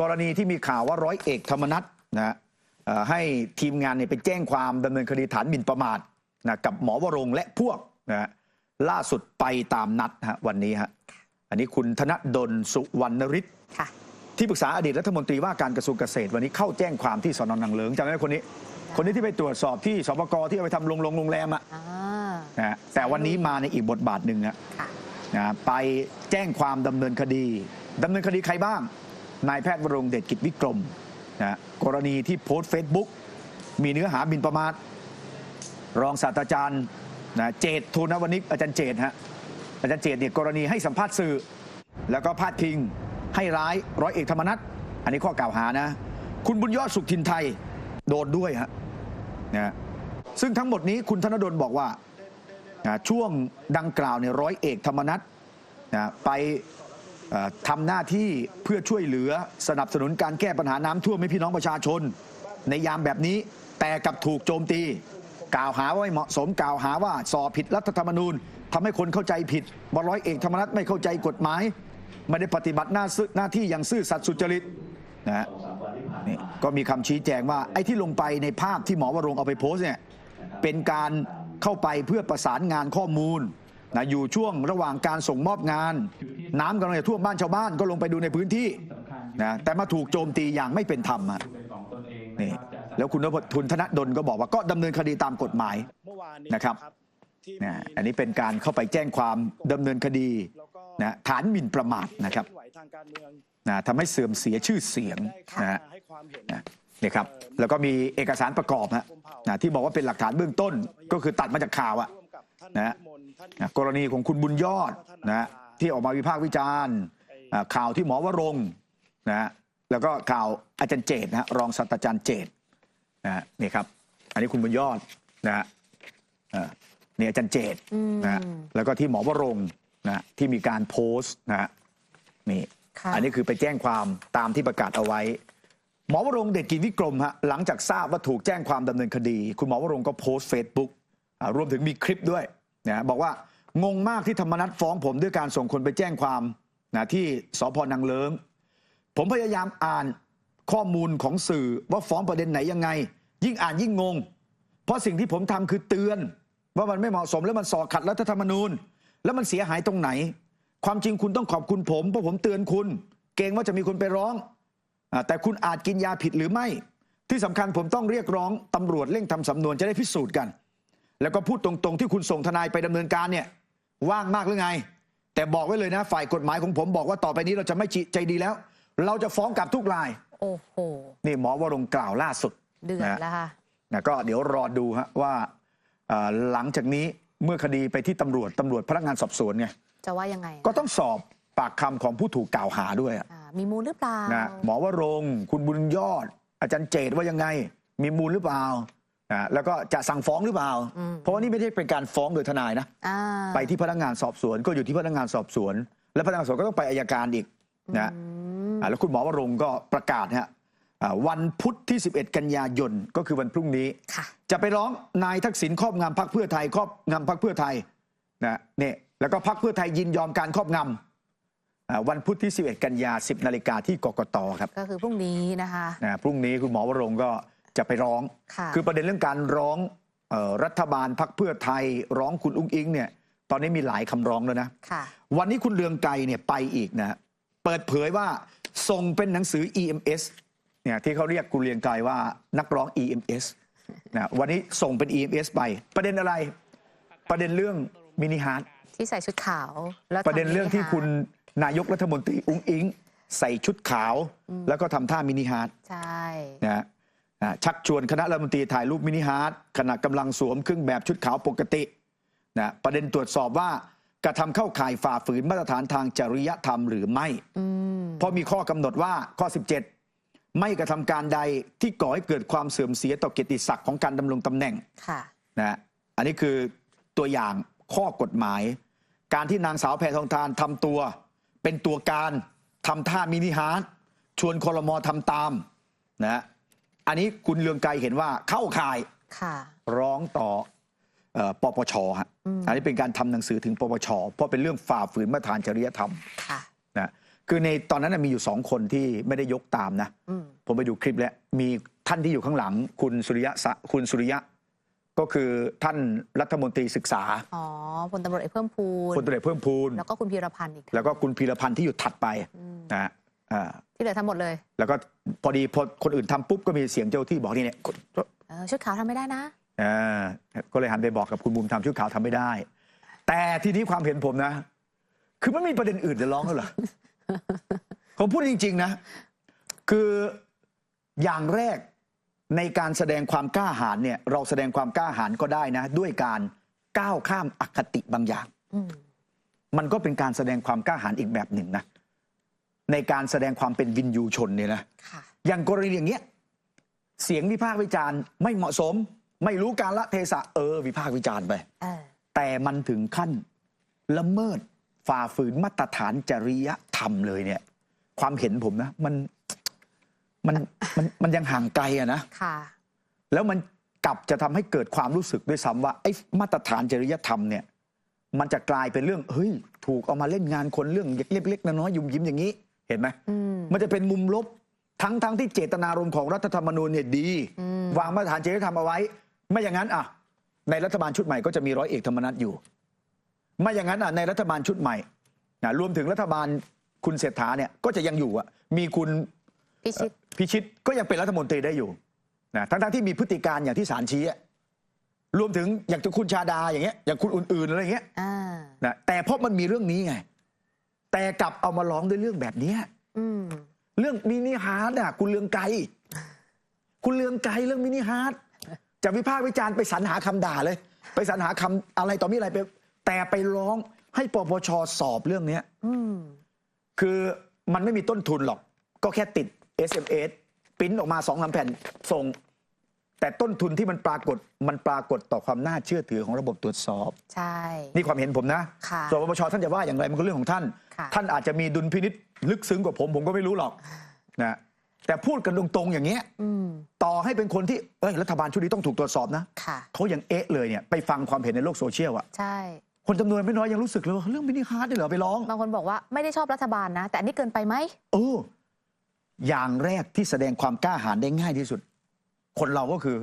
กรณีที่มีข่าวว่าร้อยเอกธรรมนัฐนะฮะเอ่อให้ทีมงานเนี่ยไปแจ้งความดำเนินคดีฐานหมิ่นประมาทนะกับหมอวรงค์และพวกนะฮะล่าสุดไปตามนัดฮะวันนี้ฮะอันนี้คุณธนดลสุวรรณฤทธิ์ค่ะที่ปรึกษาอดีตรัฐมนตรีว่าการกระทรวงเกษตร วันนี้เข้าแจ้งความที่สนนางเลิงจำได้ไหมคนนี้ คนนี้ที่ไปตรวจสอบที่สปกที่เอาไปทำโรงโรงโรงแรมอะอ่านะฮะแต่วันนี้มาในอีกบทบาทหนึ่งอะค่ะนะไปแจ้งความดำเนินคดีดำเนินคดีใครบ้าง นายแพทย์วรงเดชกิจวิกรมนะกรณีที่โพสต์เฟซบุ๊กมีเนื้อหาบินประมาทรองศาสตราจารย์นะเจตทูนวนิกอาจารย์เจตฮะอาจารย์เจตเนี่ยกรณีให้สัมภาษณ์สื่อ แล้วก็พาดพิงให้ร้ายร้อยเอกธรรมนัฐอันนี้ข้อกล่าวหานะ คุณบุญยอดสุขทินไทยโดนด้วยฮะนะซึ่งทั้งหมดนี้คุณธนดลบอกว่านะช่วงดังกล่าวเนี่ยร้อยเอกธรรมนัฐนะไป ทำหน้าที่เพื่อช่วยเหลือสนับสนุนการแก้ปัญหาน้ำท่วมให้พี่น้องประชาชน ในยามแบบนี้แต่กลับถูกโจมตี กล่าวหาว่าไม่เหมาะสมกล่าวหาว่าสอบผิดรัฐธรรมนูญทำให้คนเข้าใจผิดว่าร้อยเอกธรรมนัฐไม่เข้าใจกฎหมาย ไม่ได้ปฏิบัติหน้าซื่อหน้าที่อย่างซื่อสัตย์สุจริตนะฮะนี่ก็มีคำชี้แจงว่าไอ้ที่ลงไปในภาพที่หมอวรงเอาไปโพสเนี่ยเป็นการเข้าไปเพื่อประสานงานข้อมูล นะอยู่ช่วงระหว่างการส่งมอบงาน น้ำกำลังจะท่วมบ้านชาวบ้านก็ลงไปดูในพื้นที่นะแต่มาถูกโจมตีอย่างไม่เป็นธรรมอะนี่แล้วคุณนพทุนธนดลก็บอกว่าก็ดำเนินคดีตามกฎหมายนะครับที่นะอันนี้เป็นการเข้าไปแจ้งความดำเนินคดีนะฐานหมิ่นประมาทนะครับนไหวทางการเมืองนะทำให้เสื่อมเสียชื่อเสียงนะฮะมาให้ความเห็นนะนี่ครับแล้วก็มีเอกสารประกอบนะที่บอกว่าเป็นหลักฐานเบื้องต้นก็คือตัดมาจากข่าวอะ นนะฮะพิมลท่านนะกรณีของคุณบุญยอดนะฮะที่ออกมาวิพากษ์วิจารณ์อ่าข่าวที่หมอวรงค์นะฮะแล้วก็ข่าวอาจารย์เจตนะฮะรองศาสตราจารย์เจตนะฮะนี่ครับ อันนี้คุณบุญยอดนะฮะอ่านี่อาจารย์เจตนะฮะแล้วก็ที่หมอวรงค์นะฮะที่มีการโพสต์นะฮะนี่ค่ะอันนี้คือไปแจ้งความตามที่ประกาศเอาไว้ หมอวรงค์เดชกิจวิกรมฮะหลังจากทราบว่าถูกแจ้งความดำเนินคดี คุณหมอวรงค์ก็โพสต์เฟซบุ๊กอ่ารวมถึงมีคลิปด้วย นะบอกว่างงมากที่ธรรมนัฐฟ้องผมด้วยการส่งคนไปแจ้งความนะที่สพนางเลิงผมพยายามอ่านข้อมูลของสื่อว่าฟ้องประเด็นไหนยังไง ยิ่งอ่านยิ่งงง เพราะสิ่งที่ผมทำคือเตือน ว่ามันไม่เหมาะสมและมันสอขัดรัฐธรรมนูญ แล้วมันเสียหายตรงไหน ความจริงคุณต้องขอบคุณผมเพราะผมเตือนคุณ เกรงว่าจะมีคนไปร้องแต่คุณอาจกินยาผิดหรือไม่ ที่สำคัญผมต้องเรียกร้องตำรวจเร่งทำสำนวนจะได้พิสูจน์กัน แล้วก็พูดตรงๆ ที่คุณส่งทนายไปดำเนินการเนี่ยว่างมากหรือไง แต่บอกไว้เลยนะ ฝ่ายกฎหมายของผมบอกว่าต่อไปนี้เราจะไม่ใจดีแล้ว เราจะฟ้องกลับทุกราย โอ้โหนี่หมอวรงค์กล่าวล่าสุดเดือดนะแล้วค่ะนะก็เดี๋ยวรอดูฮะว่าเอ่อหลังจากนี้เมื่อคดีไปที่ตำรวจตำรวจพนักงานสอบสวนไงจะว่ายังไง ก็ต้องสอบปากคำของผู้ถูกกล่าวหาด้วยอะอ่ามีมูลหรือเปล่านะหมอวรงค์คุณบุญยอด อาจารย์เจตว่ายังไง มีมูลหรือเปล่า นะแล้วก็จะสั่งฟ้องหรือเปล่า เพราะว่านี่ไม่ได้เป็นการฟ้องโดยทนายนะ อ่าไปที่พนักงานสอบสวนก็อยู่ที่พนักงานสอบสวน และพนักงานสอบสวนก็ต้องไปอายการอีกนะอ่าแล้วคุณหมอวรงค์ก็ประกาศฮะอ่าวันพุธที่ 11 กันยายนก็คือวันพรุ่งนี้ ค่ะ จะไปร้องนายทักษิณครอบงำพรรคเพื่อไทยครอบงำพรรคเพื่อไทยนะเนี่ยแล้วก็พรรคเพื่อไทยยินยอมการครอบงำอ่าวันพุธที่ 11 กันยา 10 นาฬิกาที่กกตครับก็คือพรุ่งนี้นะคะ นะพรุ่งนี้คุณหมอวรงค์ก็ จะไปร้องค่ะอประเด็นเรื่องการร้องเออรัฐบาลพรรคเพื่อไทยร้องคุณอุ้งอิงเนี่ยตอนนี้มีหลายคำร้องแล้วนะค่ะวันนี้คุณเรืองไกรเนี่ยไปอีกนะเปิดเผยว่าส่งเป็นหนังสือ EMS เนี่ยที่เขาเรียกคุณเรืองไกรว่านักร้อง EMS นะวันนี้ส่งเป็น EMS ไป ประเด็นอะไร ประเด็นเรื่องมินิฮาร์ดที่ใส่ชุดขาวแล้วประเด็นเรื่องที่ทำให้คุณนายกรัฐมนตรีอุ้งอิง ใส่ชุดขาว แล้วก็ทำท่ามินิฮาร์ดใช่นะฮะอ่า ชักชวนคณะรัฐมนตรีถ่ายรูปมินิฮาร์ดขณะกำลังสวมเครื่องแบบชุดขาวปกตินะประเด็นตรวจสอบว่ากระทำเข้าข่ายฝ่าฝืนมาตรฐานทางจริยธรรมหรือไม่อืมเพราะมีข้อกำหนดว่าข้อ 17 ไม่กระทำการใดที่ก่อให้เกิดความเสื่อมเสียต่อเกียรติศักดิ์ของการดำรงตำแหน่งค่ะนะฮะอันนี้คือตัวอย่างข้อกฎหมาย การที่นางสาวแพทองทานทำตัว เป็นตัวการทำท่ามินิฮาร์ดชวนคอรมอทำตามนะฮะ อันนี้คุณเลืองไกรเห็นว่าเข้าข่ายค่ะร้องต่อเอ่อปปชฮะอันนี้เป็นการทำหนังสือถึงปปชเพราะเป็นเรื่องฝ่าฝืนมาตรฐานจริยธรรมค่ะนะคือในตอนนั้นนะมีอยู่สองคนที่ไม่ได้ยกตามนะอืมผมไปดูคลิปแล้ว มีท่านที่อยู่ข้างหลัง คุณสุริยะสะคุณสุริยะ ก็คือท่านรัฐมนตรีศึกษา อ๋อพลตำรวจเอกเพิ่มพูนพลตำรวจเพิ่มพูน แล้วก็คุณพีรพันธ์อีก แล้วก็คุณพีรพันธ์ที่อยู่ถัดไปอืมนะฮะอ่า ที่เหลือทั้งหมดเลย แล้วก็พอดีพอคนอื่นทำปุ๊บก็มีเสียงเจ้าที่บอกนี่เนี่ยเออชุดขาวทำไม่ได้นะอ่าก็เลยหันไปบอกกับคุณบุมทำชุดขาวทำไม่ได้ แต่ทีนี้ความเห็นผมนะ คือมันไม่มีประเด็นอื่นจะร้องแล้วเหรอผมพูดจริง ๆ นะ คืออย่างแรกในการแสดงความกล้าหาญเนี่ย เราแสดงความกล้าหาญก็ได้นะ ด้วยการก้าวข้ามอคติบางอย่างอืมมันก็เป็นการแสดงความกล้าหาญอีกแบบหนึ่งนะ ในการแสดงความเป็นวินยูชนเนี่ยนะค่ะอย่างกรณีอย่างเงี้ยเสียงวิพากษ์วิจารณ์ไม่เหมาะสม ไม่รู้การละเทศะเออ วิพากษ์วิจารณ์ไปเออแต่มันถึงขั้นละเมิดฝ่าฝืนมาตรฐานจริยธรรมเลยเนี่ย ความเห็นผมนะ มันมันมันมันยังห่างไกลอะนะค่ะแล้วมันกลับจะทำให้เกิดความรู้สึกด้วยซ้ำว่าไอ้มาตรฐานจริยธรรมเนี่ย มันจะกลายเป็นเรื่องเฮ้ย ถูกเอามาเล่นงานคนเรื่องเล็กๆน้อยๆยุ่มยิ้มอย่างนี้ เห็นไหมอืมมันจะเป็นมุมลบทั้งทั้งที่เจตนารมณ์ของรัฐธรรมนูญเนี่ยดีอืมวางมาตรฐานจริยธรรมเอาไว้ ไม่อย่างนั้นอะ ในรัฐบาลชุดใหม่ก็จะมีร้อยเอกธรรมนัฐอยู่ ไม่อย่างนั้นอะในรัฐบาลชุดใหม่นะรวมถึงรัฐบาลคุณเศรษฐาเนี่ยก็จะยังอยู่อะ มีคุณพิชิตพิชิตก็ยังเป็นรัฐมนตรีได้อยู่นะทั้งทั้งที่มีพฤติการอย่างที่ศาลชี้อะรวมถึงอย่างคุณชาดาอย่างเงี้ยอย่างคุณอื่นๆอะไรอย่างเงี้ยอ่านะแต่เพราะมันมีเรื่องนี้ไง แต่กลับเอามาร้องด้วยเรื่องแบบเนี้ยอืมเรื่องมินิฮาร์ดอะคุณเลืองไกลคุณเลืองไกลเรื่องมินิฮาร์ดจะวิพากษ์วิจารณ์ไปสรรหาคำด่าเลย ไปสรรหาคำอะไรต่อมีอะไรไป แต่ไปร้องให้ปปชสอบเรื่องเนี้ยอืมคือมันไม่มีต้นทุนหรอก ก็แค่ติด SMS ปริ้นออกมาสองสามแผ่นส่ง แต่ต้นทุนที่มันปรากฏมันปรากฏต่อความน่าเชื่อถือของระบบตรวจสอบ ใช่ นี่ความเห็นผมนะค่ะส่วนปปชท่านจะว่าอย่างไรมันก็เรื่องของท่าน ค่ะ ท่านอาจจะมีดุลพินิษลึกซึ้งกว่าผมผมก็ไม่รู้หรอกนะแต่พูดกันตรงๆอย่างเงี้ยอืมต่อให้เป็นคนที่เอ้ยรัฐบาลชุดนี้ต้องถูกตรวจสอบนะค่ะ เขายังเอ๊ะเลยเนี่ยไปฟังความเห็นในโลกโซเชียลอะใช่ คนจำนวนไม่น้อยยังรู้สึกเลยว่าเรื่องมินิฮาร์ดเนี่ยเหรอไปร้อง บางคนบอกว่าไม่ได้ชอบรัฐบาลนะ แต่อันนี้เกินไปไหมเอออย่างแรกที่แสดงความกล้าหาญได้ง่ายที่สุด คนเราก็คือ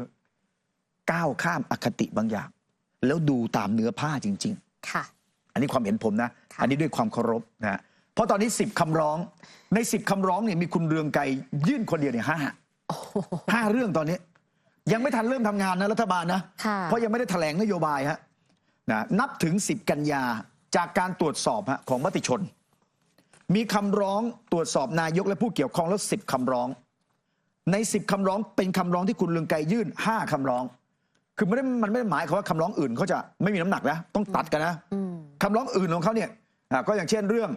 ก้าวข้ามอคติบางอย่าง แล้วดูตามเนื้อผ้าจริงค่ะๆอันนี้ความเห็นผมนะค่ะอันนี้ด้วยความเคารพนะเพราะตอนนี้สิบคำร้อง ในสิบคำร้องเนี่ยมีคุณเรืองไกรยื่นคนเดียวเนี่ยห้าโอ้โหห้าเรื่องตอนนี้ ยังไม่ทันเริ่มทำงานนะรัฐบาลนะค่ะเพราะยังไม่ได้แถลงนโยบายฮะนะนับถึง10กันยาจากการตรวจสอบฮะของมติชน มีคำร้องตรวจสอบนายกและผู้เกี่ยวข้องแล้ว10คำร้อง ใน 10 คำร้องเป็นคำร้องที่คุณเลืองไกรยื่น 5 คำร้อง คือไม่ได้มันไม่ได้หมายความว่าคำร้องอื่นเขาจะไม่มีน้ำหนักนะต้องตัดกันนะอืมคำร้องอื่นของเขาเนี่ยอ่าก็อย่างเช่นเรื่อง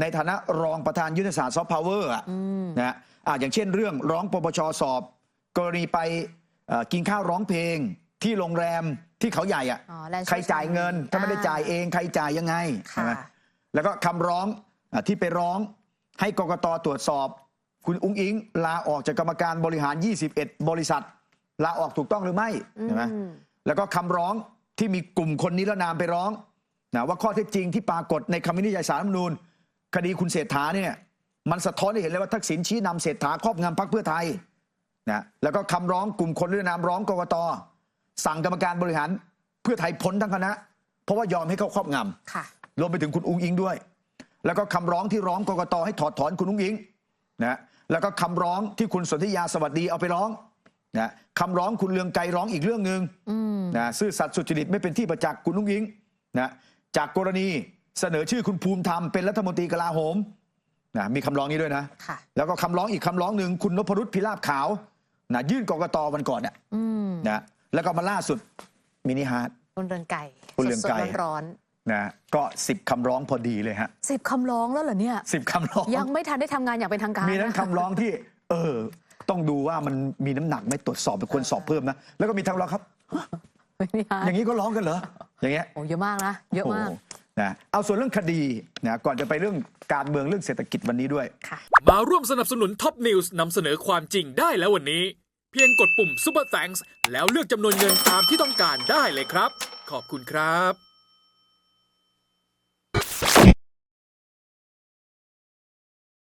ในฐานะรองประธานยุทธศาสตร์ซอฟต์พาวเวอร์อะอืมนะฮะอ่าอย่างเช่นเรื่องร้องปปชสอบ กรณีไปเอ่อกินข้าวร้องเพลง ที่โรงแรมที่เขาใหญ่อะอ๋อแลนด์ใครจ่ายเงิน ถ้าไม่ได้อ่าจ่ายเองใครจ่ายยังไงค่ะใช่ไหมแล้วก็คำร้องอาที่ไปร้องให้กกตตรวจสอบ คุณอุ้งอิงลาออกจากกรรมการบริหาร 21 บริษัท ลาออกถูกต้องหรือไม่ใช่ไหมอืมแล้วก็คำร้องที่มีกลุ่มคนนิรนามไปร้องนะว่าข้อเท็จจริงที่ปรากฏในคำวินิจฉัยสารรัฐธรรมนูญคดีคุณเศรษฐาเนี่ยมันสะท้อนให้เห็นเลยว่าทักษิณชี้นำเศรษฐาครอบงำพรรคเพื่อไทยนะแล้วก็คำร้องกลุ่มคนนิรนามร้องกกตสั่งกรรมการบริหารเพื่อไทยพ้นทั้งคณะ เพราะว่ายอมให้เขาครอบงำค่ะรวมไปถึงคุณอุ้งอิงด้วย แล้วก็คำร้องที่ร้องกกตให้ถอดถอนคุณอุ้งอิงนะ แล้วก็คำร้องที่คุณสนธิยาสวัสดีเอาไปร้องนะคำร้องคุณเลืองไกรร้องอีกเรื่องหนึ่งอืมนะซื่อสัตย์สุจริตไม่เป็นที่ประจักษ์คุณอุ้งอิงนะจากกรณีเสนอชื่อคุณภูมิธรรมเป็นรัฐมนตรีกลาโหมนะมีคำร้องนี้ด้วยนะค่ะแล้วก็คำร้องอีกคำร้องหนึ่งคุณนพรุษพิราบขาวนะยื่นกกตวันก่อนเนี่ยอืมนะแล้วก็มาล่าสุดมินิฮาร์ดคุณเรืองไก่คุณเรืองไกรสดๆร้อน นะก็สิบคำร้องพอดีเลยฮะๆสิบคำร้องแล้วเหรอเนี่ยสิบคำร้อง ยังไม่ทันได้ทำงานอย่างเป็นทางการมีนั้นนะคำร้องที่ เออ ต้องดูว่ามันมีน้ำหนักไหมตรวจสอบเป็นควรสอบเพิ่มนะ แล้วก็มีทางร้องครับนี่ฮะอย่างนี้ก็ร้องกันเหรอ อย่างเงี้ย โอ้เยอะมากนะ เยอะมาก โโหนะเอาส่วนเรื่องคดีนะก่อนจะไปเรื่องการเมืองเรื่องเศรษฐกิจวันนี้ด้วยค่ะมาร่วมสนับสนุนท็อปนิวส์นำเสนอความจริงได้แล้ววันนี้ เพียงกดปุ่ม Super Thanks แล้วเลือกจำนวนเงินตามที่ต้องการได้เลยครับ ขอบคุณครับ